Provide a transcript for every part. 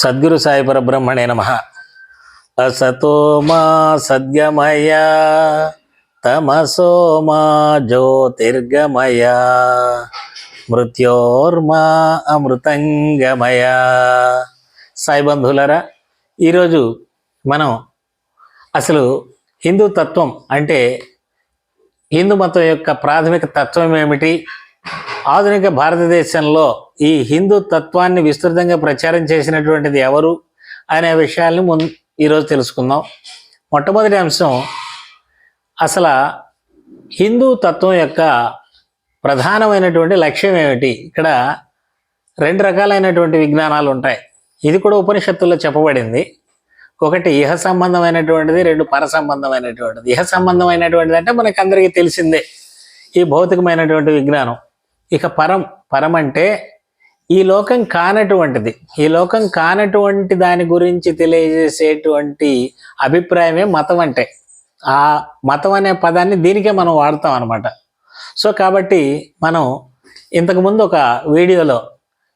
సద్గురు సాయి పరబ్రహ్మణే నమ. అసతో మా సద్గమయ తమసో మా జ్యోతిర్గమయ మృత్యోర్మా అమృతంగమయ. సాయి బంధువులరా ఈరోజు మనం అసలు హిందూ తత్వం అంటే హిందూ మతం యొక్క ప్రాథమిక తత్వం ఏమిటి? ఆధునిక భారతదేశంలో ఈ హిందూ తత్వాన్ని విస్తృతంగా ప్రచారం చేసినటువంటిది ఎవరు అనే విషయాల్ని ముందు ఈరోజు తెలుసుకుందాం. మొట్టమొదటి అంశం అసలు హిందూ తత్వం యొక్క ప్రధానమైనటువంటి లక్ష్యం ఏమిటి? ఇక్కడ రెండు రకాలైనటువంటి విజ్ఞానాలు ఉంటాయి. ఇది కూడా ఉపనిషత్తుల్లో చెప్పబడింది. ఒకటి ఇహ సంబంధమైనటువంటిది రెండు పర సంబంధమైనటువంటిది. ఇహ సంబంధమైనటువంటిది అంటే మనకు అందరికీ తెలిసిందే ఈ భౌతికమైనటువంటి విజ్ఞానం. ఇక పరం పరం అంటే ఈ లోకం కానటువంటిది. ఈ లోకం కానటువంటి దాని గురించి తెలియజేసేటువంటి అభిప్రాయమే మతం అంటే. ఆ మతం అనే పదాన్ని దీనికే మనం వాడతాం అనమాట సో కాబట్టి మనం ఇంతకుముందు ఒక వీడియోలో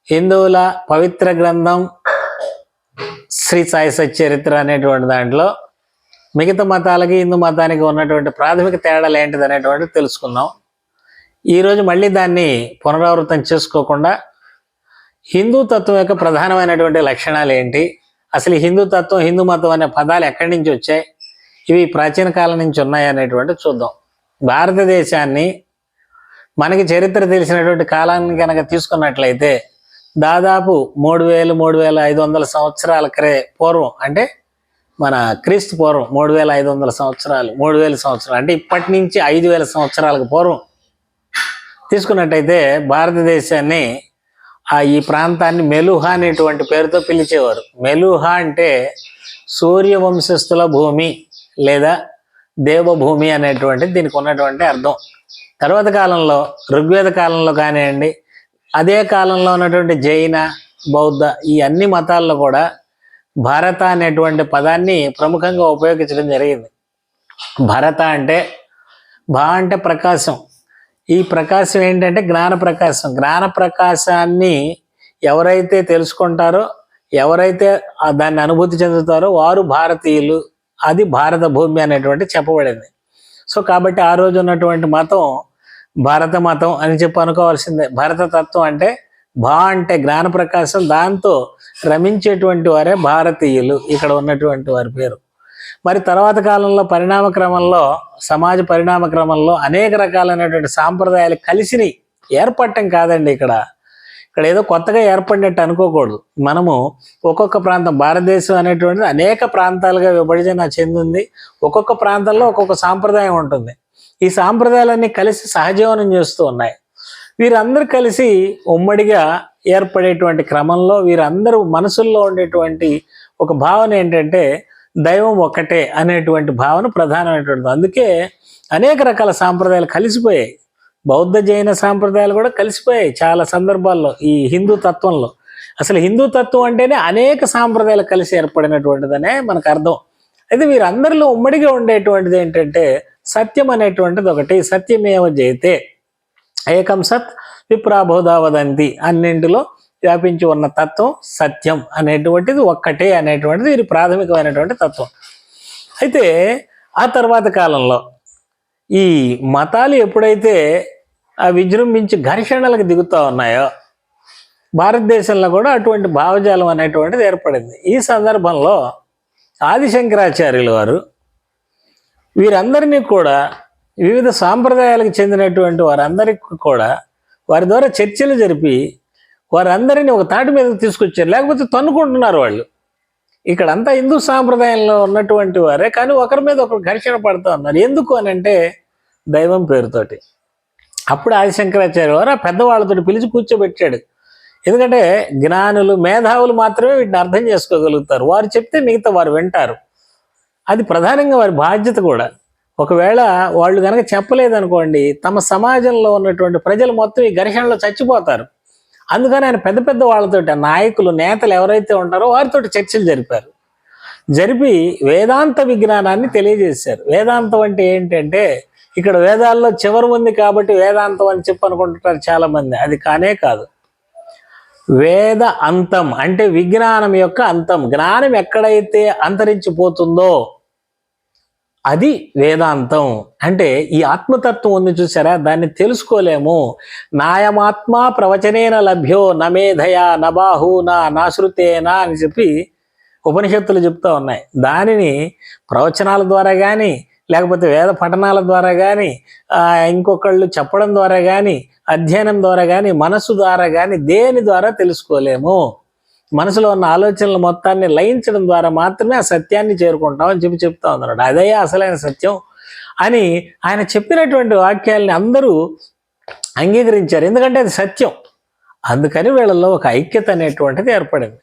హిందువుల పవిత్ర గ్రంథం శ్రీ సాయి సచ్చరిత్ర అనేటువంటి దాంట్లో మిగతా మతాలకి హిందూ మతానికి ఉన్నటువంటి ప్రాథమిక తేడాలు ఏంటిది అనేటువంటిది తెలుసుకుందాం. ఈరోజు మళ్ళీ దాన్ని పునరావృతం చేసుకోకుండా హిందూ తత్వం యొక్క ప్రధానమైనటువంటి లక్షణాలు ఏంటి? అసలు హిందూ తత్వం హిందూ మతం అనే పదాలు ఎక్కడి నుంచి వచ్చాయి? ఇవి ప్రాచీన కాలం నుంచి ఉన్నాయి అనేటువంటి చూద్దాం. భారతదేశాన్ని మనకి చరిత్ర తెలిసినటువంటి కాలాన్ని కనుక తీసుకున్నట్లయితే దాదాపు మూడు వేలు మూడు వేల ఐదు వందల సంవత్సరాల క్రే పూర్వం అంటే మన క్రీస్తు పూర్వం మూడు వేల ఐదు వందల సంవత్సరాలు మూడు వేల సంవత్సరాలు అంటే ఇప్పటి నుంచి ఐదు వేల సంవత్సరాలకు పూర్వం తీసుకున్నట్టయితే భారతదేశాన్ని ఆ ఈ ప్రాంతాన్ని మెలుహా అనేటువంటి పేరుతో పిలిచేవారు. మెలుహా అంటే సూర్యవంశస్థుల భూమి లేదా దేవభూమి అనేటువంటి దీనికి ఉన్నటువంటి అర్థం. తర్వాత కాలంలో ఋగ్వేద కాలంలో కానివ్వండి అదే కాలంలో ఉన్నటువంటి జైన బౌద్ధ ఈ అన్ని మతాల్లో కూడా భారత అనేటువంటి పదాన్ని ప్రముఖంగా ఉపయోగించడం జరిగింది. భారత అంటే భా అంటే ప్రకాశం. ఈ ప్రకాశం ఏంటంటే జ్ఞాన ప్రకాశం. జ్ఞాన ప్రకాశాన్ని ఎవరైతే తెలుసుకుంటారో ఎవరైతే దాన్ని అనుభూతి చెందుతారో వారు భారతీయులు. అది భారత భూమి అనేటువంటి చెప్పబడింది. సో కాబట్టి ఆ రోజు ఉన్నటువంటి మతం భారత మతం అని చెప్పి అనుకోవాల్సిందే. భారత తత్వం అంటే భా అంటే జ్ఞాన ప్రకాశం. దాంతో రమించేటువంటి వారే భారతీయులు. ఇక్కడ ఉన్నటువంటి వారి పేరు. మరి తర్వాత కాలంలో పరిణామ క్రమంలో సమాజ పరిణామ క్రమంలో అనేక రకాలైనటువంటి సాంప్రదాయాలు కలిసిని ఏర్పడటం కాదండి ఇక్కడ. ఇక్కడ ఏదో కొత్తగా ఏర్పడినట్టు అనుకోకూడదు. మనము ఒక్కొక్క ప్రాంతం భారతదేశం అనేటువంటిది అనేక ప్రాంతాలుగా విభజన చెందింది. ఒక్కొక్క ప్రాంతంలో ఒక్కొక్క సాంప్రదాయం ఉంటుంది. ఈ సాంప్రదాయాలన్నీ కలిసి సహజీవనం చేస్తూ ఉన్నాయి. వీరందరూ కలిసి ఉమ్మడిగా ఏర్పడేటువంటి క్రమంలో వీరందరూ మనసుల్లో ఉండేటువంటి ఒక భావన ఏంటంటే దైవం ఒక్కటే అనేటువంటి భావన ప్రధానమైనటువంటిది. అందుకే అనేక రకాల సాంప్రదాయాలు కలిసిపోయాయి. బౌద్ధ జైన సాంప్రదాయాలు కూడా కలిసిపోయాయి చాలా సందర్భాల్లో ఈ హిందూ తత్వంలో. అసలు హిందూ తత్వం అంటేనే అనేక సాంప్రదాయాలు కలిసి ఏర్పడినటువంటిదనే మనకు అర్థం. అయితే వీరందరిలో ఉమ్మడిగా ఉండేటువంటిది ఏంటంటే సత్యం అనేటువంటిది ఒకటి సత్యమేవ జయితే ఏకం సత్ విప్రాబోధావదంతి అన్నింటిలో వ్యాపించి ఉన్న తత్వం సత్యం అనేటువంటిది ఒక్కటే అనేటువంటిది వీరి ప్రాథమికమైనటువంటి తత్వం. అయితే ఆ తర్వాత కాలంలో ఈ మతాలు ఎప్పుడైతే ఆ విజృంభించి ఘర్షణలకు దిగుతూ ఉన్నాయో భారతదేశంలో కూడా అటువంటి భావజాలం అనేటువంటిది ఏర్పడింది. ఈ సందర్భంలో ఆదిశంకరాచార్యుల వారు వీరందరినీ కూడా వివిధ సాంప్రదాయాలకు చెందినటువంటి వారందరికీ కూడా వారి ద్వారా చర్చలు జరిపి వారందరినీ ఒక తాటి మీదకి తీసుకొచ్చారు. లేకపోతే తన్నుకుంటున్నారు వాళ్ళు. ఇక్కడ అంతా హిందూ సాంప్రదాయంలో ఉన్నటువంటి వారే కానీ ఒకరి మీద ఒకరు ఘర్షణ పడుతూ ఉన్నారు. ఎందుకు అని అంటే దైవం పేరుతోటి. అప్పుడు ఆదిశంకరాచార్య వారు ఆ పెద్దవాళ్ళతో పిలిచి కూర్చోబెట్టాడు. ఎందుకంటే జ్ఞానులు మేధావులు మాత్రమే వీటిని అర్థం చేసుకోగలుగుతారు. వారు చెప్తే మిగతా వారు వింటారు. అది ప్రధానంగా వారి బాధ్యత కూడా. ఒకవేళ వాళ్ళు కనుక చెప్పలేదనుకోండి తమ సమాజంలో ఉన్నటువంటి ప్రజలు మొత్తం ఈ ఘర్షణలో చచ్చిపోతారు. అందుకని ఆయన పెద్ద పెద్ద వాళ్ళతోటి నాయకులు నేతలు ఎవరైతే ఉంటారో వారితోటి చర్చలు జరిపారు. జరిపి వేదాంత విజ్ఞానాన్ని తెలియజేశారు. వేదాంతం అంటే ఏంటంటే ఇక్కడ వేదాల్లో చివరి ఉంది కాబట్టి వేదాంతం అని చెప్పి అనుకుంటుంటారు చాలా మంది అది కానే కాదు. వేద అంతం అంటే విజ్ఞానం యొక్క అంతం. జ్ఞానం ఎక్కడైతే అంతరించిపోతుందో అది వేదాంతం. అంటే ఈ ఆత్మతత్వం ఉంది చూసారా? దాన్ని తెలుసుకోలేము. నాయమాత్మ ప్రవచనేన లభ్యో నమేధయా నబాహూనా నాశ్రుతేనా అని చెప్పి ఉపనిషత్తులు చెప్తా ఉన్నాయి. దానిని ప్రవచనాల ద్వారా కానీ లేకపోతే వేద పఠనాల ద్వారా కానీ ఇంకొకళ్ళు చెప్పడం ద్వారా కానీ అధ్యయనం ద్వారా కానీ మనస్సు ద్వారా కానీ దేని ద్వారా తెలుసుకోలేము? మనసులో ఉన్న ఆలోచనల మొత్తాన్ని లయించడం ద్వారా మాత్రమే ఆ సత్యాన్ని చేరుకుంటాం అని చెప్పి చెప్తా ఉన్నాడు. అదే అసలైన సత్యం అని ఆయన చెప్పినటువంటి వాక్యాలని అందరూ అంగీకరించారు. ఎందుకంటే అది సత్యం. అందుకని వీళ్ళల్లో ఒక ఐక్యత అనేటువంటిది ఏర్పడింది.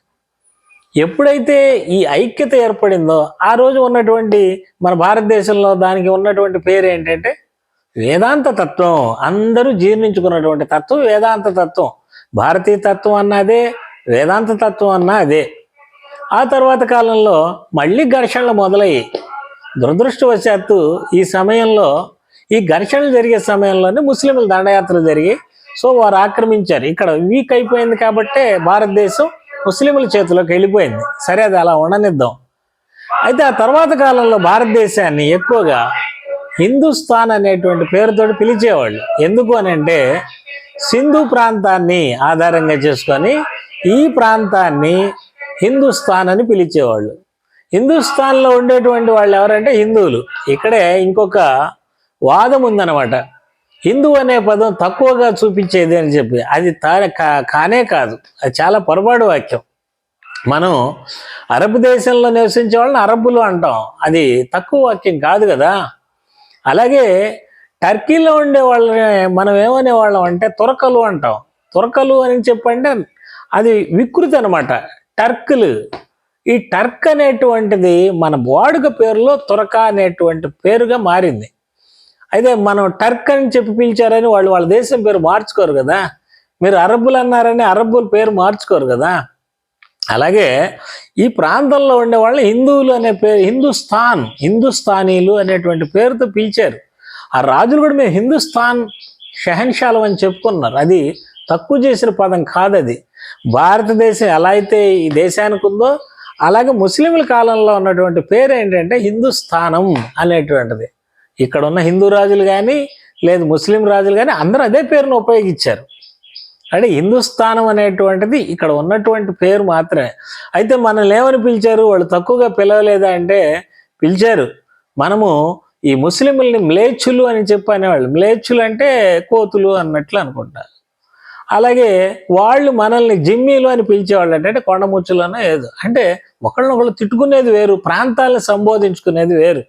ఎప్పుడైతే ఈ ఐక్యత ఏర్పడిందో ఆ రోజు ఉన్నటువంటి మన భారతదేశంలో దానికి ఉన్నటువంటి పేరు ఏంటంటే వేదాంత తత్వం. అందరూ జీర్ణించుకున్నటువంటి తత్వం వేదాంత తత్వం. భారతీయ తత్వం అన్నదే వేదాంత తత్వం అన్న అదే. ఆ తర్వాత కాలంలో మళ్ళీ ఘర్షణలు మొదలయ్యాయి దురదృష్టవశాత్తు ఈ సమయంలో ఈ ఘర్షణలు జరిగే సమయంలోనే ముస్లింల దండయాత్ర జరిగి సో వారు ఆక్రమించారు. ఇక్కడ వీక్ అయిపోయింది కాబట్టే భారతదేశం ముస్లింల చేతిలోకి వెళ్ళిపోయింది. సరే అది అలా ఉండనిద్దాం. అయితే ఆ తర్వాత కాలంలో భారతదేశాన్ని ఎక్కువగా హిందుస్థాన్ అనేటువంటి పేరుతో పిలిచేవాళ్ళు. ఎందుకు అని అంటే సింధు ప్రాంతాన్ని ఆధారంగా చేసుకొని ఈ ప్రాంతాన్ని హిందుస్థాన్ అని పిలిచేవాళ్ళు. హిందుస్థాన్లో ఉండేటువంటి వాళ్ళు ఎవరంటే హిందువులు. ఇక్కడే ఇంకొక వాదం ఉందన్నమాట. హిందూ అనే పదం తక్కువగా చూపించేది అని చెప్పి. అది తా కా- కానే కాదు. అది చాలా పొరపాటు వాక్యం. మనం అరబ్ దేశంలో నివసించే వాళ్ళని అరబ్బులు అంటాం. అది తక్కువ వాక్యం కాదు కదా. అలాగే టర్కీలో ఉండే వాళ్ళని మనం ఏమనే వాళ్ళం అంటే తురకలు అంటాం. తురకలు అని చెప్పంటే అది వికృతి అనమాట టర్కులు. ఈ టర్క్ అనేటువంటిది మన వాడుక పేరులో తురక అనేటువంటి పేరుగా మారింది. అయితే మనం టర్క్ అని చెప్పి పిలిచారని వాళ్ళు వాళ్ళ దేశం పేరు మార్చుకోరు కదా. మీరు అరబ్బులు అన్నారని అరబ్బుల పేరు మార్చుకోరు కదా. అలాగే ఈ ప్రాంతంలో ఉండే వాళ్ళు హిందువులు అనే పేరు హిందుస్థాన్ హిందుస్థానీలు అనేటువంటి పేరుతో పిలిచారు. ఆ రాజులు కూడా మేము హిందుస్థాన్ షహన్షాలం అని చెప్పుకున్నారు. అది తక్కువ చేసిన పదం కాదది. భారతదేశం ఎలా అయితే ఈ దేశానికి ఉందో అలాగే ముస్లింల కాలంలో ఉన్నటువంటి పేరు ఏంటంటే హిందుస్థానం అనేటువంటిది. ఇక్కడ ఉన్న హిందూ రాజులు కానీ లేదు ముస్లిం రాజులు కానీ అందరూ అదే పేరును ఉపయోగించారు. అంటే హిందుస్థానం అనేటువంటిది ఇక్కడ ఉన్నటువంటి పేరు మాత్రమే. అయితే మనల్ని ఏమని పిలిచారు? వాళ్ళు తక్కువగా పిలవలేదా అంటే పిలిచారు. మనము ఈ ముస్లింలని మ్లేచ్చులు అని చెప్పి అనేవాళ్ళు. మ్లేచ్చులు అంటే కోతులు అన్నట్లు అనుకుంటారు అలాగే వాళ్ళు మనల్ని జిమ్మీలు అని పిలిచేవాళ్ళు అంటే కొండముచ్చులనో ఏదో. అంటే ఒకళ్ళనొకళ్ళు తిట్టుకునేది వేరు ప్రాంతాలను సంబోధించుకునేది వేరు.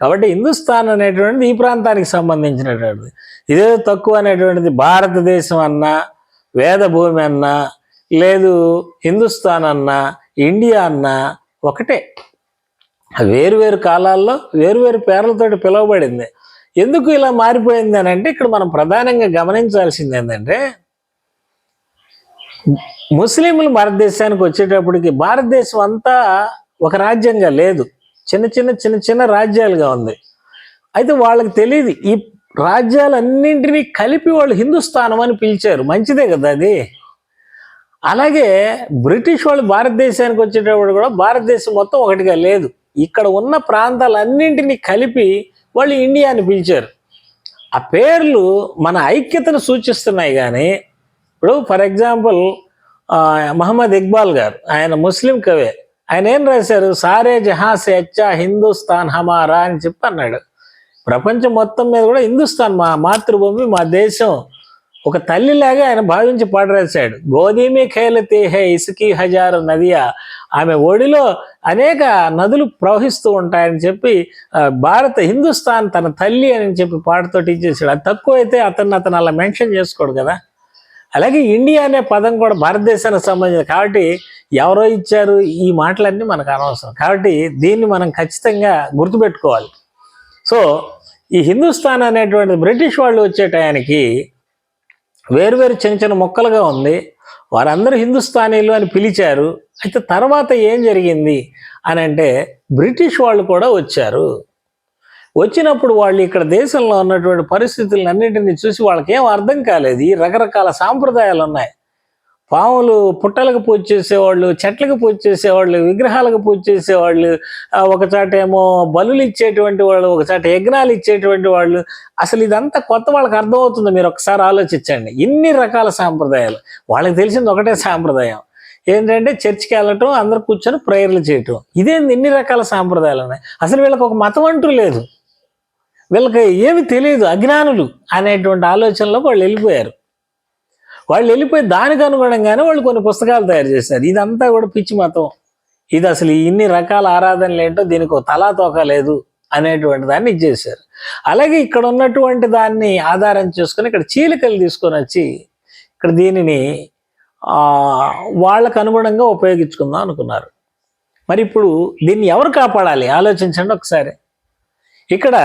కాబట్టి హిందుస్థాన్ అనేటువంటిది ఈ ప్రాంతానికి సంబంధించినటువంటిది. ఇదేదో తక్కువ అనేటువంటిది భారతదేశం అన్నా వేద భూమి అన్నా లేదు హిందుస్థాన్ అన్నా ఇండియా అన్నా ఒకటే. వేరు వేరు కాలాల్లో వేరువేరు పేర్లతోటి పిలువబడింది. ఎందుకు ఇలా మారిపోయింది అని అంటే ఇక్కడ మనం ప్రధానంగా గమనించాల్సింది ఏంటంటే ముస్లింలు భారతదేశానికి వచ్చేటప్పటికి భారతదేశం అంతా ఒక రాజ్యంగా లేదు. చిన్న చిన్న చిన్న చిన్న రాజ్యాలుగా ఉంది. అయితే వాళ్ళకి తెలియదు ఈ రాజ్యాలన్నింటినీ కలిపి వాళ్ళు హిందుస్థానం అని పిలిచారు. మంచిదే కదా అది. అలాగే బ్రిటిష్ వాళ్ళు భారతదేశానికి వచ్చేటప్పుడు కూడా భారతదేశం మొత్తం ఒకటిగా లేదు. ఇక్కడ ఉన్న ప్రాంతాలన్నింటినీ కలిపి వాళ్ళు ఇండియా అని పిలిచారు. ఆ పేర్లు మన ఐక్యతను సూచిస్తున్నాయి కానీ ఇప్పుడు ఫర్ ఎగ్జాంపుల్ మహమ్మద్ ఇక్బాల్ గారు ఆయన ముస్లిం కవే. ఆయన ఏం రాశారు? సారే జహా సెచ్చా హిందుస్థాన్ హమారా అని చెప్పి అన్నాడు. ప్రపంచం మొత్తం మీద కూడా హిందుస్థాన్ మా మాతృభూమి మా దేశం. ఒక తల్లిలాగా ఆయన భావించి పాడరాశాడు గోధీమి ఖేలతే హే ఇసుకి హజారు నదియా. ఆమె ఒడిలో అనేక నదులు ప్రవహిస్తూ ఉంటాయని చెప్పి భారత హిందుస్థాన్ తన తల్లి అని చెప్పి పాటతో టీచ్ చేశాడు. అది తక్కువ అయితే అతన్ని అతను అలా మెన్షన్ చేసుకోడు కదా. అలాగే ఇండియా అనే పదం కూడా భారతదేశానికి సంబంధించింది. కాబట్టి ఎవరో ఇచ్చారు ఈ మాటలన్నీ మనకు అనవసరం. కాబట్టి దీన్ని మనం ఖచ్చితంగా గుర్తుపెట్టుకోవాలి. సో ఈ హిందుస్థాన్ అనేటువంటి బ్రిటిష్ వాళ్ళు వచ్చే టయానికి వేరువేరు చిన్న చిన్న మొక్కలుగా ఉంది. వారందరూ హిందుస్థానీలు అని పిలిచారు. అయితే తర్వాత ఏం జరిగింది అని అంటే బ్రిటిష్ వాళ్ళు కూడా వచ్చారు. వచ్చినప్పుడు వాళ్ళు ఇక్కడ దేశంలో ఉన్నటువంటి పరిస్థితులను అన్నింటినీ చూసి వాళ్ళకి ఏం అర్థం కాలేదు. ఈ రకరకాల సాంప్రదాయాలు ఉన్నాయి. పాములు పుట్టలకు పూజ చేసేవాళ్ళు చెట్లకు పూజ చేసేవాళ్ళు విగ్రహాలకు పూజ చేసేవాళ్ళు ఆ, ఏమో బలులు ఇచ్చేటువంటి వాళ్ళు ఒకచాట యజ్ఞాలు ఇచ్చేటువంటి వాళ్ళు. అసలు ఇదంతా కొత్త వాళ్ళకి అర్థమవుతుంది. మీరు ఒకసారి ఆలోచించండి. ఇన్ని రకాల సాంప్రదాయాలు. వాళ్ళకి తెలిసింది ఒకటే సాంప్రదాయం. ఏంటంటే చర్చికి వెళ్ళటం అందరు కూర్చొని ప్రేయర్లు చేయటం. ఇదేంది? ఇన్ని రకాల సాంప్రదాయాలు ఉన్నాయి. అసలు వీళ్ళకి ఒక మతం అంటూ లేదు. వీళ్ళకి ఏమి తెలియదు అజ్ఞానులు అనేటువంటి ఆలోచనలో వాళ్ళు వెళ్ళిపోయారు. వాళ్ళు వెళ్ళిపోయి దానికి అనుగుణంగానే వాళ్ళు కొన్ని పుస్తకాలు తయారు చేశారు. ఇదంతా కూడా పిచ్చి మతం. ఇది అసలు ఇన్ని రకాల ఆరాధనలు ఏంటో దీనికి ఒక తలా తోక లేదు అనేటువంటి దాన్ని ఇచ్చేశారు. అలాగే ఇక్కడ ఉన్నటువంటి దాన్ని ఆధారం చేసుకొని ఇక్కడ చీలికలు తీసుకొని వచ్చి ఇక్కడ దీనిని వాళ్ళకు అనుగుణంగా ఉపయోగించుకుందాం అనుకున్నారు. మరి ఇప్పుడు దీన్ని ఎవరు కాపాడాలి? ఆలోచించండి ఒకసారి. ఇక్కడ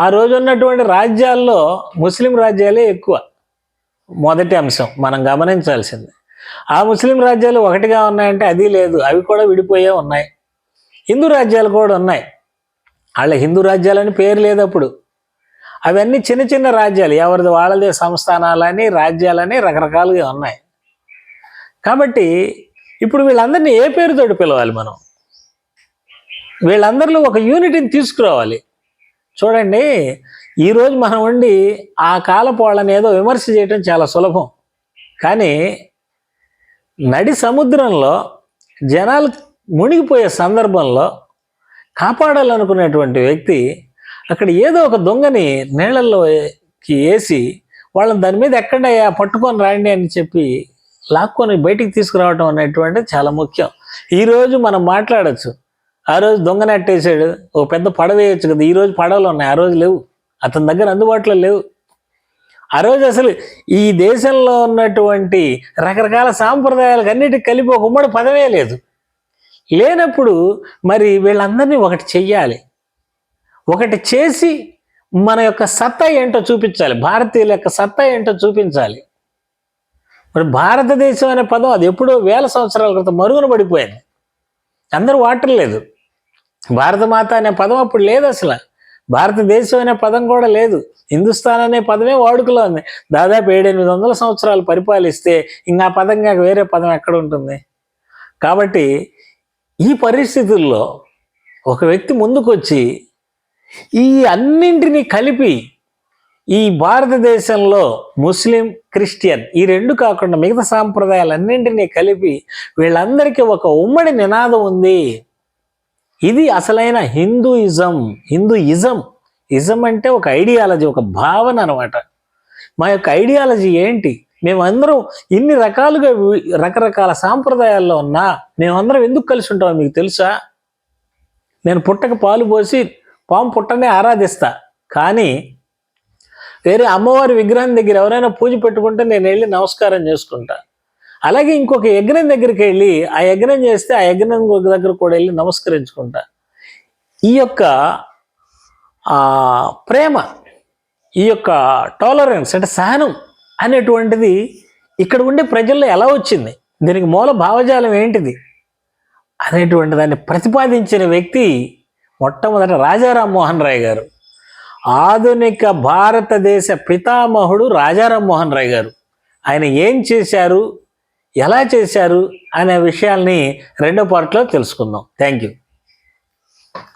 ఆ రోజు ఉన్నటువంటి రాజ్యాల్లో ముస్లిం రాజ్యాలే ఎక్కువ. మొదటి అంశం మనం గమనించాల్సింది. ఆ ముస్లిం రాజ్యాలు ఒకటిగా ఉన్నాయంటే అది లేదు అవి కూడా విడిపోయే ఉన్నాయి. హిందూ రాజ్యాలు కూడా ఉన్నాయి. వాళ్ళ హిందూ రాజ్యాలని పేరు లేదు అప్పుడు. అవన్నీ చిన్న చిన్న రాజ్యాలు ఎవరిది వాళ్ళదే సంస్థానాలని రాజ్యాలని రకరకాలుగా ఉన్నాయి. కాబట్టి ఇప్పుడు వీళ్ళందరినీ ఏ పేరుతోటి పిలవాలి మనం? వీళ్ళందరిలో ఒక యూనిటీని తీసుకురావాలి. చూడండి ఈరోజు మనం ఉండి ఆ కాలపు వాళ్ళని ఏదో విమర్శ చేయటం చాలా సులభం. కానీ నడి సముద్రంలో జనాలు మునిగిపోయే సందర్భంలో కాపాడాలనుకునేటువంటి వ్యక్తి అక్కడ ఏదో ఒక దొంగని నీళ్ళల్లోకి వేసి వాళ్ళని దాని మీద ఎక్కడయ్యా పట్టుకొని రాండి అని చెప్పి లాక్కొని బయటికి తీసుకురావటం అనేటువంటి చాలా ముఖ్యం. ఈరోజు మనం మాట్లాడచ్చు. ఆ రోజు దొంగ నెట్టేశాడు. ఓ పెద్ద పడవ వేయచ్చు కదా ఈ రోజు పడవలు ఉన్నాయి ఆ రోజు లేవు. అతని దగ్గర అందుబాటులో లేవు. ఆ రోజు అసలు ఈ దేశంలో ఉన్నటువంటి రకరకాల సాంప్రదాయాలకు అన్నిటికి కలిపి ఒక ఉమ్మడి పదవే లేదు. లేనప్పుడు మరి వీళ్ళందరినీ ఒకటి చెయ్యాలి. ఒకటి చేసి మన యొక్క సత్తా ఏంటో చూపించాలి. భారతీయుల యొక్క సత్తా ఏంటో చూపించాలి. మరి భారతదేశం అనే పదం అది ఎప్పుడో వేల సంవత్సరాల క్రితం మరుగున పడిపోయింది. అందరూ వాటర్ లేదు. భారతమాత అనే పదం అప్పుడు లేదు అసలు. భారతదేశం అనే పదం కూడా లేదు. హిందుస్థాన్ అనే పదమే వాడుకలో ఉంది. దాదాపు ఏడెనిమిది వందల సంవత్సరాలు పరిపాలిస్తే ఇంకా పదంగా పదం కాక వేరే పదం ఎక్కడ ఉంటుంది? కాబట్టి ఈ పరిస్థితుల్లో ఒక వ్యక్తి ముందుకొచ్చి ఈ అన్నింటినీ కలిపి ఈ భారతదేశంలో ముస్లిం క్రిస్టియన్ ఈ రెండు కాకుండా మిగతా సాంప్రదాయాలన్నింటినీ కలిపి వీళ్ళందరికీ ఒక ఉమ్మడి నినాదం ఉంది. ఇది అసలైన హిందూయిజం. హిందూయిజం ఇజం అంటే ఒక ఐడియాలజీ ఒక భావన అనమాట మా యొక్క ఐడియాలజీ ఏంటి? మేమందరం ఇన్ని రకాలుగా వి- రకరకాల సాంప్రదాయాల్లో ఉన్నా మేమందరం ఎందుకు కలిసి ఉంటామో మీకు తెలుసా? నేను పుట్టక పాలు పోసి పాము పుట్టనే ఆరాధిస్తా. కానీ వేరే అమ్మవారి విగ్రహం దగ్గర ఎవరైనా పూజ పెట్టుకుంటే నేను వెళ్ళి నమస్కారం చేసుకుంటా. అలాగే ఇంకొక యజ్ఞం దగ్గరికి వెళ్ళి ఆ యజ్ఞం చేస్తే ఆ యజ్ఞం దగ్గర కూడా వెళ్ళి నమస్కరించుకుంటా. ఈ యొక్క ప్రేమ ఈ యొక్క టాలరెన్స్ అంటే సహనం అనేటువంటిది ఇక్కడ ఉండే ప్రజల్లో ఎలా వచ్చింది? దీనికి మూల భావజాలం ఏంటిది? అనేటువంటి దాన్ని ప్రతిపాదించిన వ్యక్తి మొట్టమొదట రాజారాం మోహన్ రాయ్ గారు. ఆధునిక భారతదేశ పితామహుడు రాజారాం మోహన్ రాయ్ గారు. ఆయన ఏం చేశారు? ఎలా చేశారు అనే విషయాల్ని రెండో పార్ట్లో తెలుసుకుందాం. Thank you.